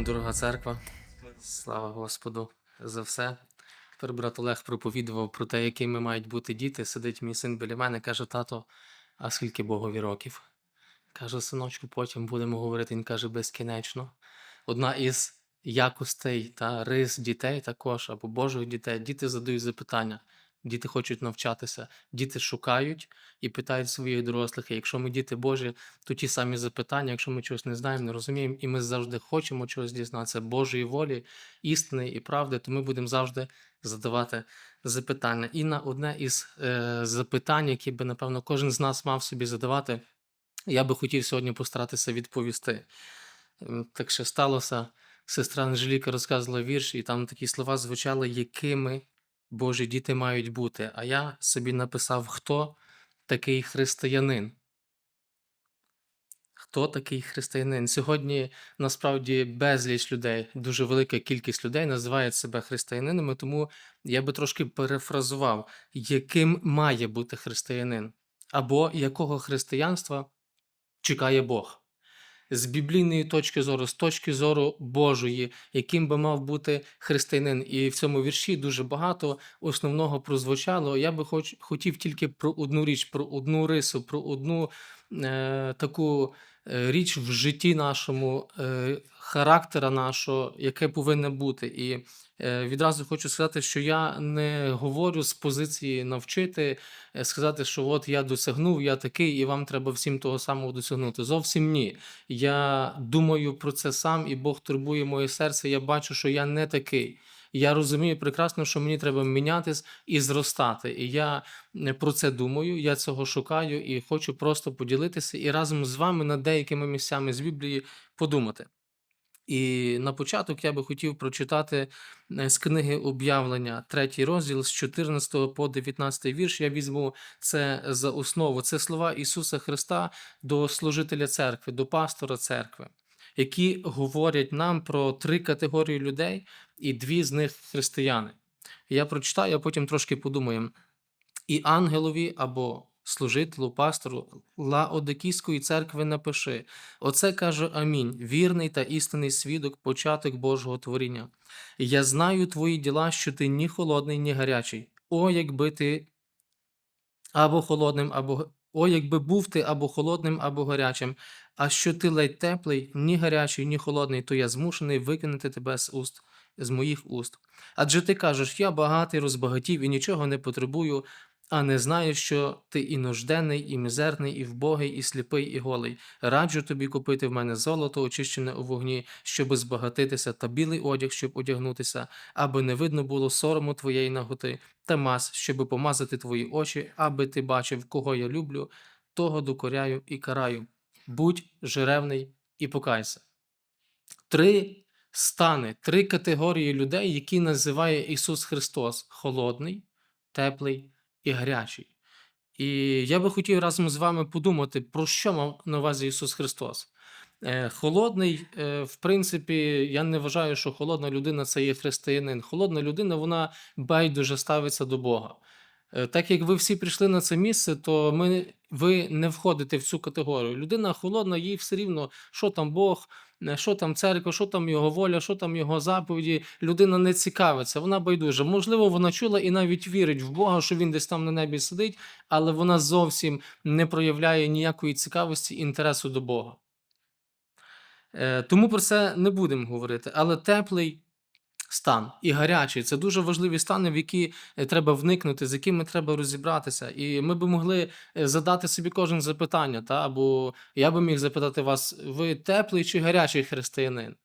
вам, дорога церква. Слава Господу за все. Тепер брат Олег проповідував про те, якими мають бути діти. Сидить мій син біля мене, каже: тато, а скільки Богові років? Каже, синочку, потім будемо говорити. Він каже, безкінечно. Одна із якостей та рис дітей також, або Божих дітей, діти задають запитання. Діти хочуть навчатися, діти шукають і питають своїх дорослих. І якщо ми діти Божі, то ті самі запитання, якщо ми чогось не знаємо, не розуміємо, і ми завжди хочемо чогось дізнатися Божої волі, істини і правди, то ми будемо завжди задавати запитання. І на одне із е, запитань, які би, напевно, кожен з нас мав собі задавати, я би хотів сьогодні постаратися відповісти. Так що сталося, сестра Анжеліка розказувала вірш, і там такі слова звучали, якими Божі діти мають бути. А я собі написав, хто такий християнин. Хто такий християнин? Сьогодні насправді безліч людей, дуже велика кількість людей називають себе християнинами, тому я би трошки перефразував, яким має бути християнин, або якого християнства чекає Бог. З біблійної точки зору, з точки зору Божої, яким би мав бути християнин. І в цьому вірші дуже багато основного прозвучало. Я би хоч, хотів тільки про одну річ, про одну рису, про одну таку е, річ в житті нашому, е, характера нашого, яке повинне бути. І е, відразу хочу сказати, що я не говорю з позиції навчити, е, сказати, що от я досягнув, я такий, і вам треба всім того самого досягнути. Зовсім ні. Я думаю про це сам, і Бог турбує моє серце. Я бачу, що я не такий. Я розумію прекрасно, що мені треба мінятись і зростати. І я е, про це думаю, я цього шукаю і хочу просто поділитися і разом з вами над деякими місцями з Біблії подумати. І на початок я би хотів прочитати е, з книги об'явлення, третій розділ з 14 по 19 вірш. Я візьму це за основу. Це слова Ісуса Христа до служителя церкви, до пастора церкви, які говорять нам про три категорії людей, і дві з них християни. Я прочитаю, а потім трошки подумаємо. І ангелові або служителю, пастору Лаодикійської церкви напиши: Оце каже Амінь, вірний та істинний свідок, початок Божого творіння. Я знаю твої діла, що ти ні холодний, ні гарячий. О, якби ти або холодним, або о, якби був ти або холодним, або гарячим, а що ти ледь теплий, ні гарячий, ні холодний, то я змушений викинути тебе з уст, з моїх уст. Адже ти кажеш, я багатий, розбагатів і нічого не потребую, а не знаю, що ти і нужденний, і мізерний, і вбогий, і сліпий, і голий. Раджу тобі купити в мене золото, очищене у вогні, щоби збагатитися, та білий одяг, щоб одягнутися, аби не видно було сорому твоєї наготи, та маз, щоби помазати твої очі, аби ти бачив, кого я люблю, того докоряю і караю. Будь жеревний і покайся. Три стани, три категорії людей, які називає Ісус Христос: холодний, теплий і гарячий. І я би хотів разом з вами подумати, про що мав на увазі Ісус Христос. Е, Холодний, е, в принципі, я не вважаю, що холодна людина це є християнин. Холодна людина, вона байдуже ставиться до Бога. Е, Так як ви всі прийшли на це місце, то ми, ви не входите в цю категорію. Людина холодна, їй все рівно, що там Бог, що там церква, що там його воля, що там його заповіді. Людина не цікавиться, вона байдужа. Можливо, вона чула і навіть вірить в Бога, що він десь там на небі сидить, але вона зовсім не проявляє ніякої цікавості інтересу до Бога. Е, Тому про це не будемо говорити. Але теплий стан і гарячий це дуже важливі стани, в які е, треба вникнути, з якими треба розібратися. І ми би могли е, задати собі кожен запитання. Та? Або я би міг запитати вас: ви теплий чи гарячий християнин?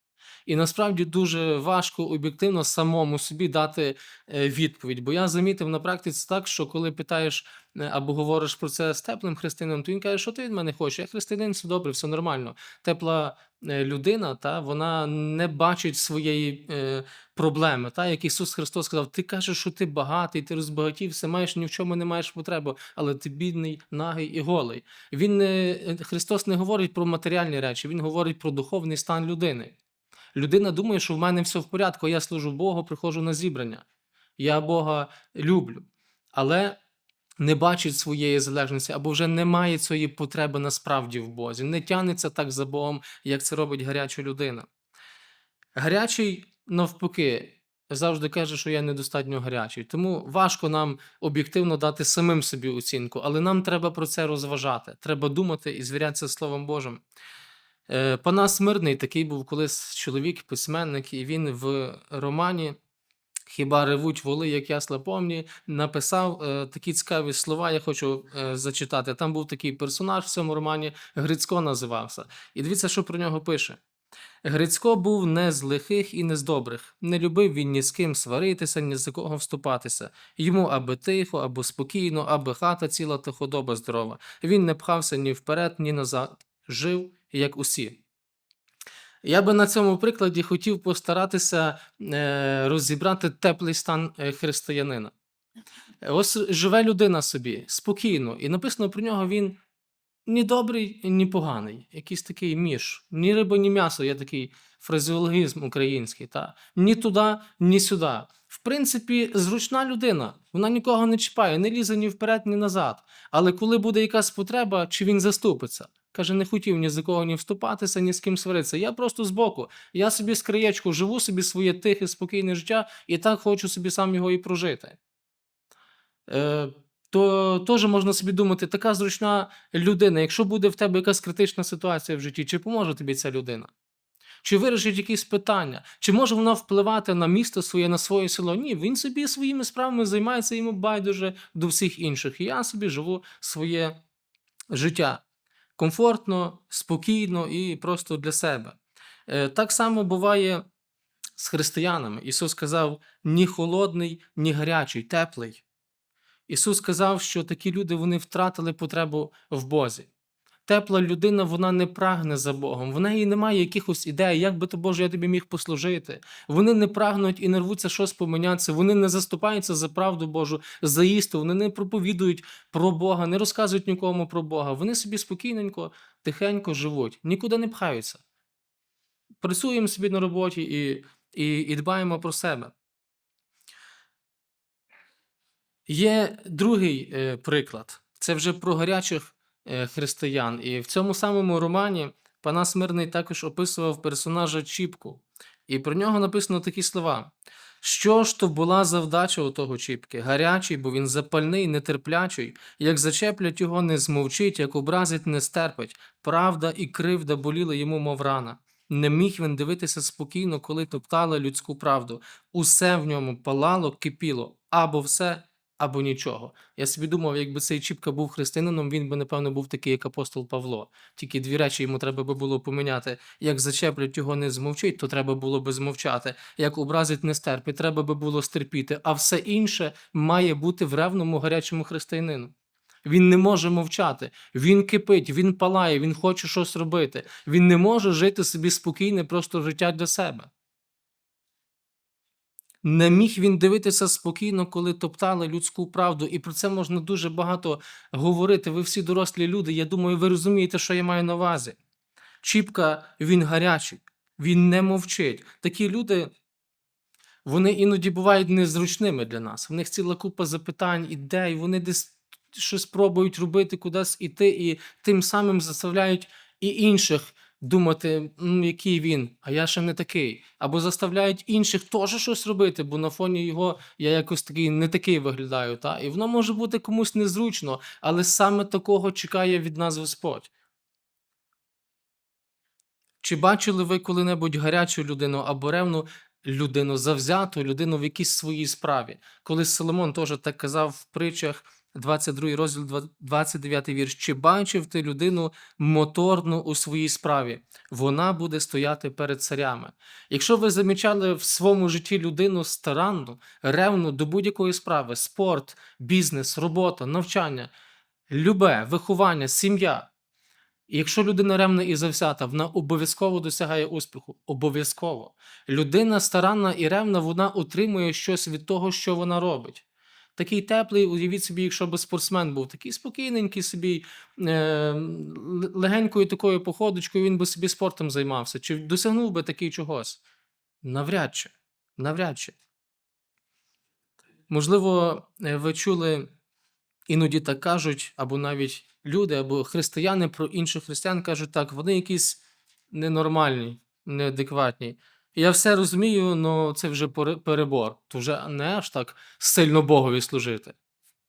І насправді дуже важко об'єктивно самому собі дати е, відповідь. Бо я замітив на практиці так, що коли питаєш е, або говориш про це з теплим християнином, то він каже, що ти від мене хочеш? Я християнин, все добре, все нормально. Тепла е, людина, та вона не бачить своєї е, проблеми. Та як Ісус Христос сказав: Ти кажеш, що ти багатий, ти розбагатівся, маєш ні в чому не маєш потреби, але ти бідний, нагий і голий. Він не Христос не говорить про матеріальні речі, Він говорить про духовний стан людини. Людина думає, що в мене все в порядку, я служу Богу, приходжу на зібрання. Я Бога люблю. Але не бачить своєї залежності або вже не має цієї потреби насправді в Бозі, не тягнеться так за Богом, як це робить гаряча людина. Гарячий, навпаки, завжди каже, що я недостатньо гарячий. Тому важко нам об'єктивно дати самим собі оцінку, але нам треба про це розважати. Треба думати і звірятися Словом Божим. Е, Панас Мирний такий був колись чоловік, письменник, і він в романі Хіба ревуть воли, як ясла помні, написав е, такі цікаві слова, я хочу е, зачитати. Там був такий персонаж в цьому романі, Грицько називався. І дивіться, що про нього пише. Грицько був не з лихих і не з добрих. Не любив він ні з ким сваритися, ні за кого вступатися. Йому аби тихо, або спокійно, аби хата ціла та худоба здорова. Він не пхався ні вперед, ні назад. Жив, як усі. Я би на цьому прикладі хотів постаратися е, розібрати теплий стан е, християнина. Ось живе людина собі спокійно, і написано про нього він ні добрий, ні поганий, якийсь такий між. Ні риба, ні м'ясо, є такий фразеологізм український. Та? Ні туди, ні сюди. В принципі, зручна людина, вона нікого не чіпає, не лізе ні вперед, ні назад. Але коли буде якась потреба, чи він заступиться? Каже, не хотів ні за кого ні вступатися, ні з ким сваритися. Я просто збоку. Я собі з краєчку живу собі своє тихе, спокійне життя, і так хочу собі сам його і прожити. Е, то теж можна собі думати, така зручна людина, якщо буде в тебе якась критична ситуація в житті, чи поможе тобі ця людина? Чи вирішить якісь питання? Чи може вона впливати на місто своє, на своє село? Ні, він собі своїми справами займається йому байдуже до всіх інших. І я собі живу своє життя комфортно, спокійно і просто для себе. Е, Так само буває з християнами. Ісус сказав: ні холодний, ні гарячий, теплий. Ісус сказав, що такі люди вони втратили потребу в Бозі. Тепла людина вона не прагне за Богом. В неї немає якихось ідей, як би то Боже, я тобі міг послужити. Вони не прагнуть і не рвуться щось помінятися. Вони не заступаються за правду Божу, за істину. Вони не проповідують про Бога, не розказують нікому про Бога. Вони собі спокійненько, тихенько живуть, нікуди не пхаються. Працюємо собі на роботі і, і, і дбаємо про себе. Є другий е, приклад. Це вже про гарячих християн. І в цьому самому романі Панас Мирний також описував персонажа Чіпку. І про нього написано такі слова: Що ж то була завдача у того Чіпки? Гарячий, бо він запальний, нетерплячий, як зачеплять його, не змовчить, як образить, не стерпить. Правда і кривда боліли йому, мов рана. Не міг він дивитися спокійно, коли топтали людську правду. Усе в ньому палало, кипіло, або все, або нічого. Я собі думав, якби цей Чіпка був християнином, він би, напевно, був такий, як апостол Павло. Тільки дві речі йому треба би було поміняти. Як зачеплять його не змовчить, то треба було би змовчати. Як образить не стерпить, треба би було стерпіти. А все інше має бути в ревному гарячому християнину. Він не може мовчати, він кипить, він палає, він хоче щось робити. Він не може жити собі спокійне, просто життя для себе. Не міг він дивитися спокійно, коли топтали людську правду, і про це можна дуже багато говорити. Ви всі дорослі люди. Я думаю, ви розумієте, що я маю на увазі. Чіпка він гарячий, він не мовчить. Такі люди, вони іноді бувають незручними для нас. В них ціла купа запитань, ідей, вони десь щось пробують робити, кудись іти, і тим самим заставляють і інших думати, «М, який він, а я ще не такий. Або заставляють інших теж щось робити, бо на фоні його я якось такий не такий виглядаю. Та? І воно може бути комусь незручно, але саме такого чекає від нас Господь. Чи бачили ви коли-небудь гарячу людину або ревну людину, завзяту людину в якійсь своїй справі? Колись Соломон теж так казав в притчах, 22 розділ, два- 29 вірш. Чи бачив ти людину моторну у своїй справі? Вона буде стояти перед царями. Якщо ви замічали в своєму житті людину старанну, ревну до будь-якої справи, спорт, бізнес, робота, навчання, любе, виховання, сім'я. Якщо людина ревна і завзята, вона обов'язково досягає успіху. Обов'язково. Людина старанна і ревна, вона отримує щось від того, що вона робить. Такий теплий, уявіть собі, якщо би спортсмен був, такий спокійненький собі, е, легенькою такою походочкою, він би собі спортом займався. Чи досягнув би такий чогось? Навряд чи. Навряд чи. Можливо, е, ви чули, іноді так кажуть, або навіть люди, або християни про інших християн кажуть так, вони якісь ненормальні, неадекватні. Я все розумію, але це вже перебор. То вже не аж так сильно Богові служити.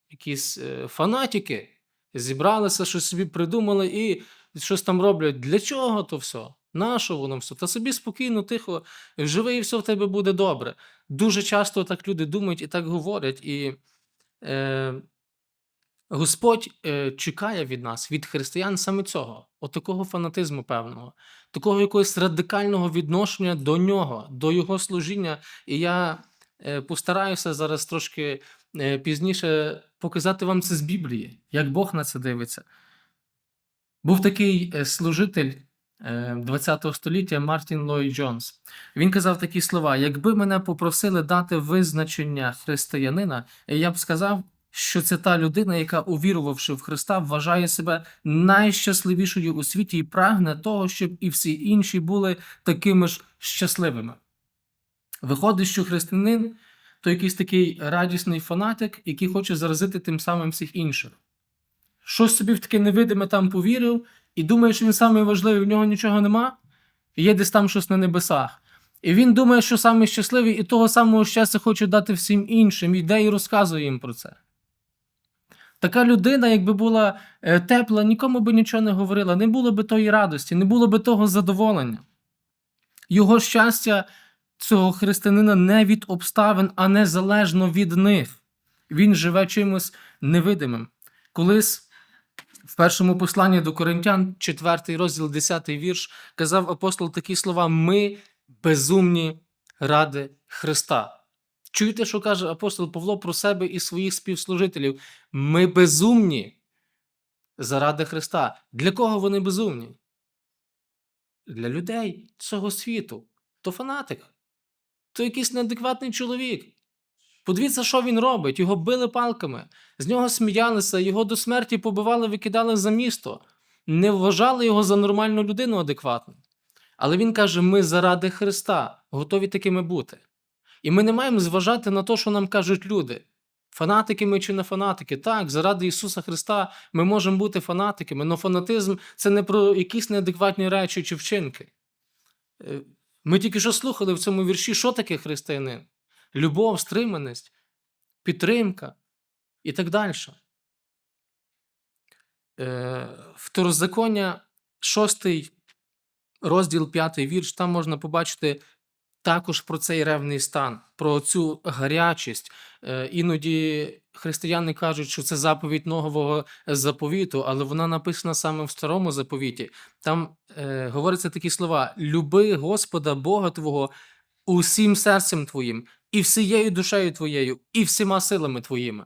Якісь е, фанатики зібралися, щось собі придумали і щось там роблять. Для чого то все? Нащо воно все? Та собі спокійно, тихо, живи і все в тебе буде добре. Дуже часто так люди думають і так говорять. І е, Господь е, чекає від нас, від християн саме цього, от такого фанатизму певного, такого якогось радикального відношення до нього, до його служіння. І я е, постараюся зараз трошки е, пізніше показати вам це з Біблії, як Бог на це дивиться. Був такий е, служитель е, 20 століття Мартін Ллойд Джонс. Він казав такі слова: якби мене попросили дати визначення християнина, я б сказав, що це та людина, яка, увірувавши в Христа, вважає себе найщасливішою у світі і прагне того, щоб і всі інші були такими ж щасливими. Виходить, що християнин то якийсь такий радісний фанатик, який хоче заразити тим самим всіх інших. Щось собі в таке невидиме там повірив і думає, що він самий важливий, в нього нічого нема, є десь там щось на небесах. І він думає, що самий щасливий, і того самого щастя хоче дати всім іншим, іде і розказує їм про це. Така людина, якби була е, тепла, нікому би нічого не говорила, не було би тої радості, не було би того задоволення. Його щастя цього християнина не від обставин, а незалежно від них. Він живе чимось невидимим. Колись в першому посланні до Коринтян, 4 розділ, 10 вірш, казав апостол такі слова: Ми безумні ради Христа. Чуєте, що каже апостол Павло про себе і своїх співслужителів? Ми безумні заради Христа. Для кого вони безумні? Для людей цього світу. То фанатик, то якийсь неадекватний чоловік. Подивіться, що він робить. Його били палками, з нього сміялися, його до смерті побивали, викидали за місто, не вважали його за нормальну людину адекватну. Але він каже: ми заради Христа готові такими бути. І ми не маємо зважати на те, що нам кажуть люди. Фанатики ми чи не фанатики. Так, заради Ісуса Христа ми можемо бути фанатиками, але фанатизм це не про якісь неадекватні речі чи вчинки. Е, Ми тільки що слухали в цьому вірші, що таке християнин? Любов, стриманість, підтримка і так далі. Е, Второзаконня, 6 розділ 5 вірш, там можна побачити також про цей ревний стан, про цю гарячість. Е, Іноді християни кажуть, що це заповідь нового заповіту, але вона написана саме в старому заповіті. Там е, говоряться такі слова: люби Господа Бога Твого усім серцем твоїм, і всією душею твоєю, і всіма силами твоїми.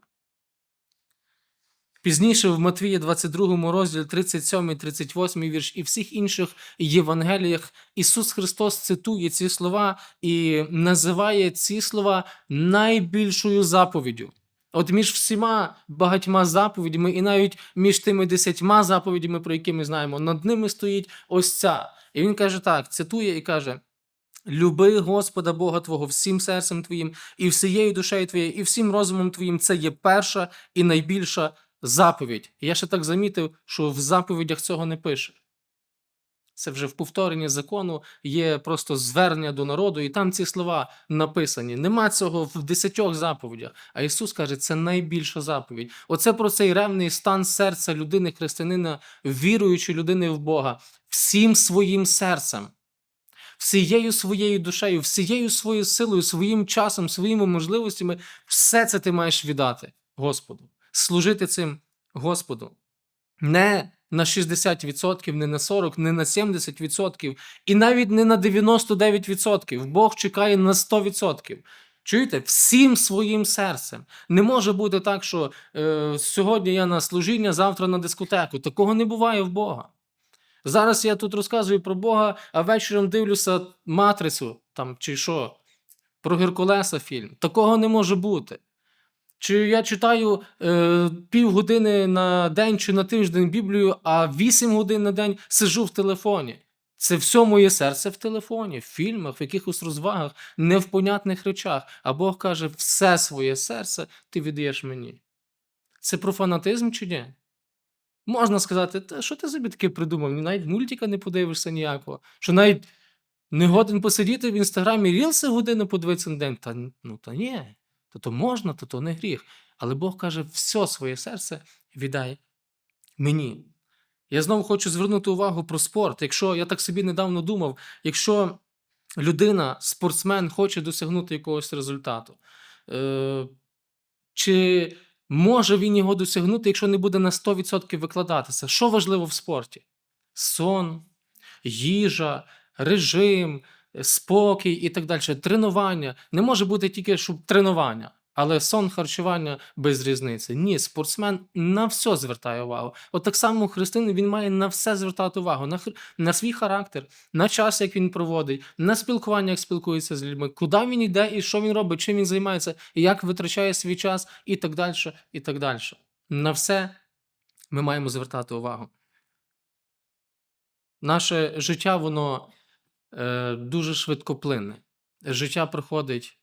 Пізніше в Матвії 22 розділі 37, 38 вірш і всіх інших Євангеліях Ісус Христос цитує ці слова і називає ці слова найбільшою заповіддю. От між всіма багатьма заповідями, і навіть між тими десятьма заповідями, про які ми знаємо, над ними стоїть ось ця. І він каже так: цитує і каже: Люби Господа Бога Твого всім серцем Твоїм, і всією душею Твоєю, і всім розумом Твоїм. Це є перша і найбільша заповідь. Я ще так замітив, що в заповідях цього не пише. Це вже в повторенні закону є просто звернення до народу, і там ці слова написані. Нема цього в десятьох заповідях. А Ісус каже, це найбільша заповідь. Оце про цей ревний стан серця людини, християнина, віруючої людини в Бога, всім своїм серцем, всією своєю душею, всією своєю силою, своїм часом, своїми можливостями, все це ти маєш віддати Господу, служити цим Господу. Не на 60%, не на 40%, не на 70%, і навіть не на 99%. Бог чекає на 100%. Чуєте, всім своїм серцем. Не може бути так, що е, сьогодні я на служіння, завтра на дискотеку. Такого не буває в Бога. Зараз я тут розказую про Бога, а вечором дивлюся матрицю там, чи що, про Геркулеса фільм. Такого не може бути. Чи я читаю е, півгодини на день чи на тиждень Біблію, а 8 годин на день сижу в телефоні. Це все моє серце в телефоні, в фільмах, в якихось розвагах, не в понятних речах. А Бог каже, все своє серце ти віддаєш мені. Це про фанатизм чи ні? Можна сказати, та що ти собі таке придумав? Навіть мультика не подивишся ніякого, що навіть Не годен посидіти в інстаграмі рілси годину подивитися на день. Та, ну та ні, то то можна, то то не гріх. Але Бог каже, все своє серце віддай мені. Я знову хочу звернути увагу про спорт. Якщо я так собі недавно думав, якщо людина, спортсмен, хоче досягнути якогось результату, е, чи може він його досягнути, якщо не буде на 100% викладатися? Що важливо в спорті? Сон, їжа, режим, спокій і так далі. Тренування. Не може бути тільки щоб тренування, але сон, харчування без різниці. Ні, спортсмен на все звертає увагу. От так само християнин він має на все звертати увагу, на, хр- на свій характер, на час, як він проводить, на спілкування, як спілкується з людьми, куди він йде і що він робить, чим він займається, як витрачає свій час, і так далі, і так далі. На все ми маємо звертати увагу. Наше життя, воно е, дуже швидкоплинне. Життя проходить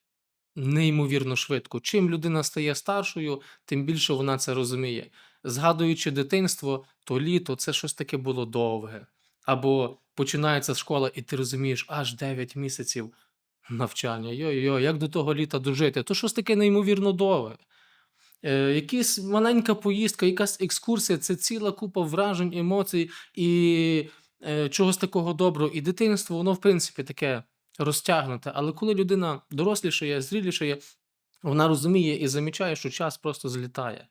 неймовірно швидко. Чим людина стає старшою, тим більше вона це розуміє. Згадуючи дитинство, то літо це щось таке було довге. Або починається школа, і ти розумієш, аж 9 місяців навчання. Йой-йой, як до того літа дожити? То щось таке неймовірно довге. Е, якась маленька поїздка, якась екскурсія це ціла купа вражень, емоцій і чогось такого доброго. І дитинство, воно, в принципі, таке розтягнуте. Але коли людина дорослішає, зрілішає, вона розуміє і замічає, що час просто злітає.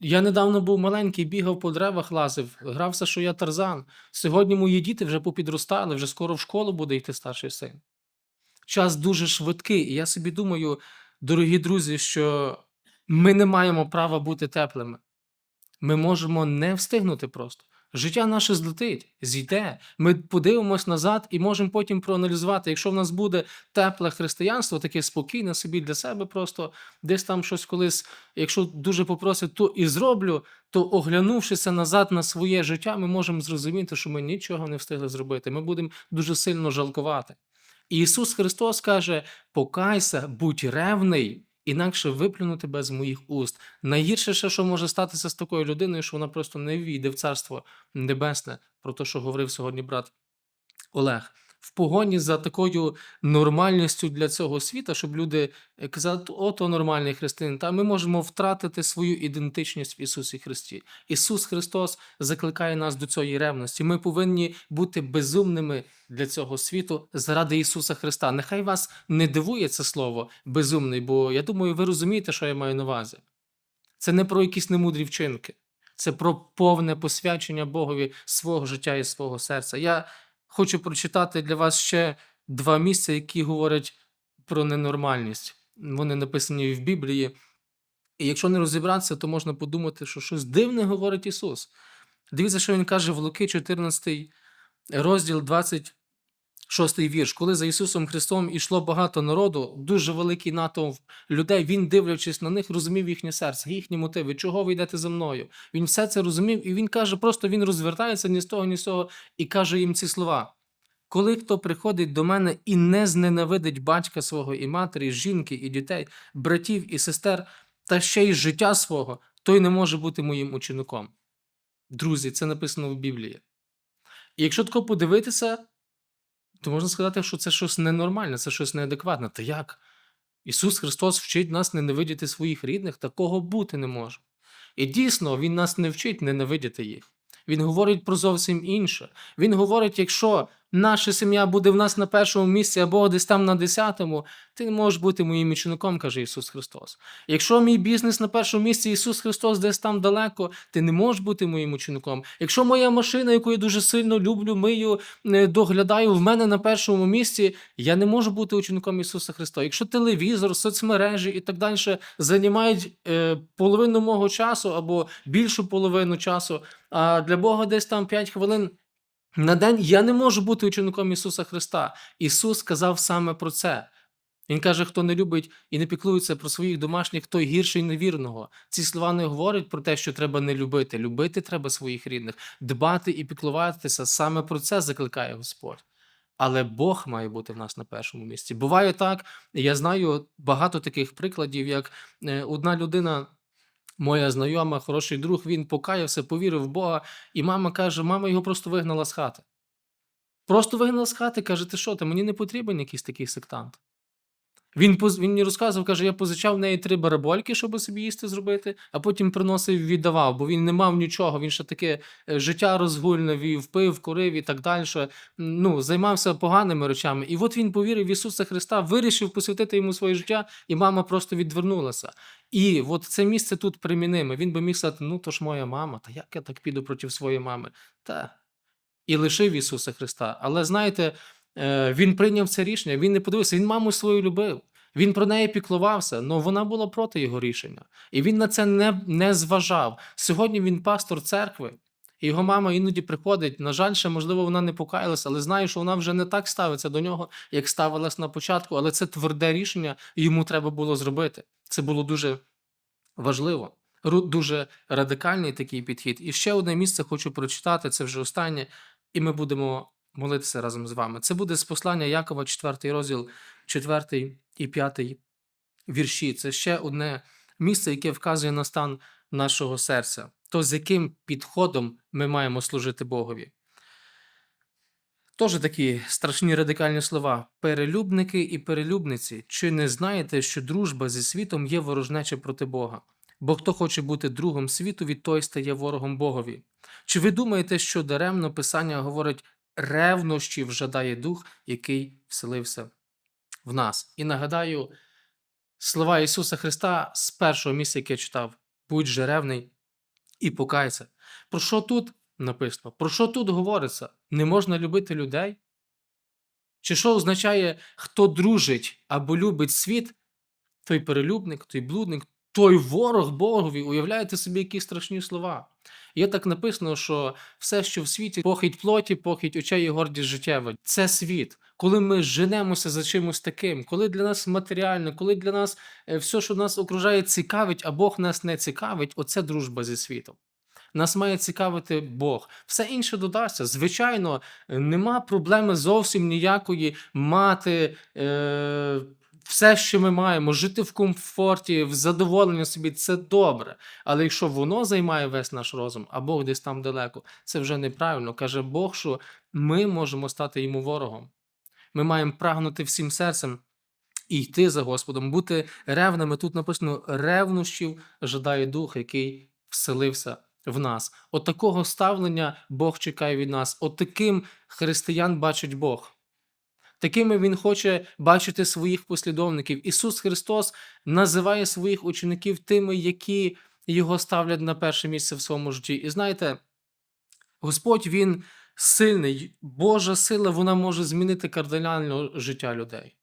Я недавно був маленький, бігав по деревах, лазив, грався, що я тарзан. Сьогодні мої діти вже попідростали, вже скоро в школу буде йти старший син. Час дуже швидкий, і я собі думаю, дорогі друзі, що ми не маємо права бути теплими. Ми можемо не встигнути просто. Життя наше злетить, зійде. Ми подивимось назад і можемо потім проаналізувати. Якщо в нас буде тепле християнство, таке спокійне собі для себе, просто десь там щось колись, якщо дуже попросить, то і зроблю, то оглянувшися назад на своє життя, ми можемо зрозуміти, що ми нічого не встигли зробити. Ми будемо дуже сильно жалкувати. І Ісус Христос каже: покайся, будь ревний, інакше виплюну тебе з моїх уст. Найгірше, ще, що може статися з такою людиною, що вона просто не війде в царство небесне, про те, що говорив сьогодні брат Олег. В погоні за такою нормальністю для цього світа, щоб люди е, казали, ото нормальний християнин, та ми можемо втратити свою ідентичність в Ісусі Христі. Ісус Христос закликає нас до цієї ревності. Ми повинні бути безумними для цього світу заради Ісуса Христа. Нехай вас не дивує це слово безумний, бо я думаю, ви розумієте, що я маю на увазі. Це не про якісь немудрі вчинки, це про повне посвячення Богові свого життя і свого серця. Я хочу прочитати для вас ще два місця, які говорять про ненормальність. Вони написані в Біблії. І якщо не розібратися, то можна подумати, що щось дивне говорить Ісус. Дивіться, що Він каже в Луки, 14 розділ 26 вірш. Коли за Ісусом Христом ішло багато народу, дуже великий натовп людей, Він, дивлячись на них, розумів їхнє серце, їхні мотиви, чого ви йдете за мною. Він все це розумів, і він каже, просто він розвертається ні з того, ні з того, і каже їм ці слова. Коли хто приходить до мене і не зненавидить батька свого і матері, жінки і дітей, братів і сестер, та ще й життя свого, той не може бути моїм учеником. Друзі, це написано в Біблії. І якщо тако подивитися, то можна сказати, що це щось ненормальне, це щось неадекватне. Та як? Ісус Христос вчить нас ненавидіти своїх рідних, такого бути не може. І дійсно, Він нас не вчить ненавидіти їх. Він говорить про зовсім інше. Він говорить, якщо наша сім'я буде в нас на першому місці або десь там на десятому, ти не можеш бути моїм учеником, каже Ісус Христос. Якщо мій бізнес на першому місці, Ісус Христос десь там далеко, ти не можеш бути моїм учеником. Якщо моя машина, яку я дуже сильно люблю, мию, е, доглядаю в мене на першому місці, я не можу бути учеником Ісуса Христа. Якщо телевізор, соцмережі і так далі займають е, половину мого часу або більшу половину часу, а для Бога десь там 5 хвилин. На день я не можу бути учеником Ісуса Христа. Ісус сказав саме про це. Він каже, хто не любить і не піклується про своїх домашніх, той гірший невірного. Ці слова не говорять про те, що треба не любити. Любити треба своїх рідних, дбати і піклуватися. Саме про це закликає Господь. Але Бог має бути в нас на першому місці. Буває так, я знаю багато таких прикладів, як е, одна людина. Моя знайома, хороший друг, він покаявся, повірив в Бога, і мама каже: мама його просто вигнала з хати. Просто вигнала з хати, каже: "Ти що, ти мені не потрібен якийсь такий сектант". Він поз він мені розказував, каже: "Я позичав в неї 3 барабольки, щоби собі їсти зробити, а потім приносив і віддавав, бо він не мав нічого. Він ще таке, е, життя розгульне вів, пив, курив і так дальше. Ну, займався поганими речами. І от він повірив в Ісуса Христа, вирішив посвятити йому своє життя, і мама просто відвернулася. І от це місце тут приміниме. Він би міг сказати: "Ну, то ж моя мама, та як я так піду проти своєї мами?" Та і лишив Ісуса Христа. Але знаєте, він прийняв це рішення, він не подивився, він маму свою любив. Він про неї піклувався, але вона була проти його рішення. І він на це не, не зважав. Сьогодні він пастор церкви, і його мама іноді приходить. На жаль, ще, можливо, вона не покаялася, але знає, що вона вже не так ставиться до нього, як ставилась на початку. Але це тверде рішення, і йому треба було зробити. Це було дуже важливо. Дуже радикальний такий підхід. І ще одне місце хочу прочитати, це вже останнє, і ми будемо молитися разом з вами. Це буде з послання Якова, 4 розділ, 4 і 5 вірші. Це ще одне місце, яке вказує на стан нашого серця. То з яким підходом ми маємо служити Богові. Тоже такі страшні радикальні слова. Перелюбники і перелюбниці, чи не знаєте, що дружба зі світом є ворожнеча проти Бога? Бо хто хоче бути другом світові, той стає ворогом Богові. Чи ви думаєте, що даремно Писання говорить ревнощів жадає дух, який вселився в нас? І нагадаю слова Ісуса Христа з першого місця, яке я читав: будь же ревний і покайся. Про що тут написано? Про що тут говориться? Не можна любити людей? Чи що означає, хто дружить або любить світ, той перелюбник, той блудник, той ворог Богові? Уявляєте собі, які страшні слова. Є так написано, що все, що в світі, похить плоті, похить очей і гордість життєва. Це світ. Коли ми женемося за чимось таким, коли для нас матеріально, коли для нас е, все, що нас окружає, цікавить, а Бог нас не цікавить, оце дружба зі світом. Нас має цікавити Бог. Все інше додасться. Звичайно, е, нема проблеми зовсім ніякої мати е, все, що ми маємо, жити в комфорті, в задоволенні собі це добре. Але якщо воно займає весь наш розум, а Бог десь там далеко, це вже неправильно. Каже Бог, що ми можемо стати йому ворогом. Ми маємо прагнути всім серцем і йти за Господом, бути ревними. Тут написано ревнощів жадає дух, який вселився в нас. От такого ставлення Бог чекає від нас. От таким християн бачить Бог. Такими Він хоче бачити своїх послідовників. Ісус Христос називає своїх учеників тими, які його ставлять на перше місце в своєму житті. І знаєте, Господь Він сильний, Божа сила вона може змінити кардинально життя людей.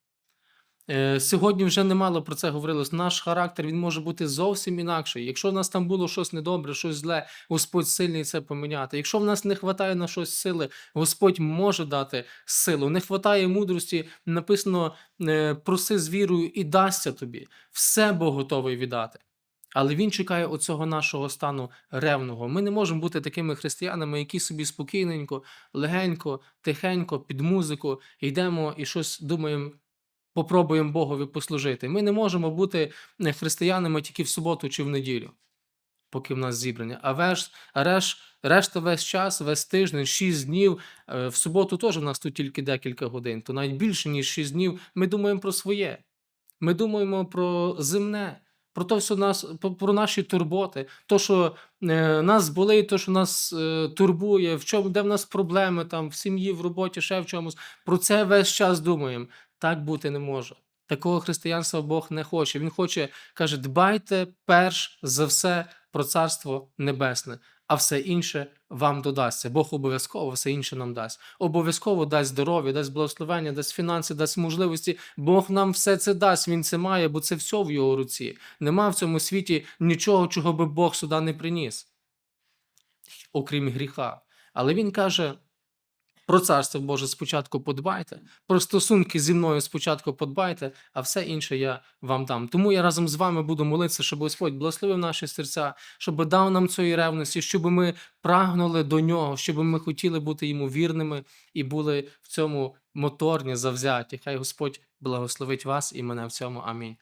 Е, Сьогодні вже немало про це говорилось. Наш характер він може бути зовсім інакший. Якщо в нас там було щось недобре, щось зле, Господь сильний це поміняти. Якщо в нас не вистачає на щось сили, Господь може дати силу. Не вистачає мудрості, написано е, проси з вірою і дасться тобі. Все Бог готовий віддати. Але він чекає оцього нашого стану ревного. Ми не можемо бути такими християнами, які собі спокійненько, легенько, тихенько, під музику йдемо і щось думаємо, попробуємо Богові послужити. Ми не можемо бути е, християнами тільки в суботу чи в неділю, поки в нас зібрання. А веш, реш, решта весь час, весь тиждень, 6 днів. е, В суботу теж в нас тут тільки декілька годин, то навіть більше, ніж 6 днів, ми думаємо про своє. Ми думаємо про земне. Про те, що нас про наші турботи, то, що е, нас болить, то, що нас е, турбує, в чому, де в нас проблеми там, в сім'ї, в роботі, ще в чомусь. Про це весь час думаємо. Так бути не може. Такого християнства Бог не хоче. Він хоче, каже, дбайте перш за все про царство небесне, а все інше вам додасться. Бог обов'язково все інше нам дасть. Обов'язково дасть здоров'я, дасть благословення, дасть фінанси, дасть можливості. Бог нам все це дасть. Він це має, бо це все в його руці. Нема в цьому світі нічого, чого би Бог сюди не приніс, окрім гріха. Але він каже. Про царство Боже спочатку подбайте, про стосунки зі мною спочатку подбайте, а все інше я вам дам. Тому я разом з вами буду молитися, щоб Господь благословив наші серця, щоб дав нам цієї ревності, щоб ми прагнули до нього, щоб ми хотіли бути йому вірними і були в цьому моторні, завзяті. Хай Господь благословить вас і мене в цьому. Амінь.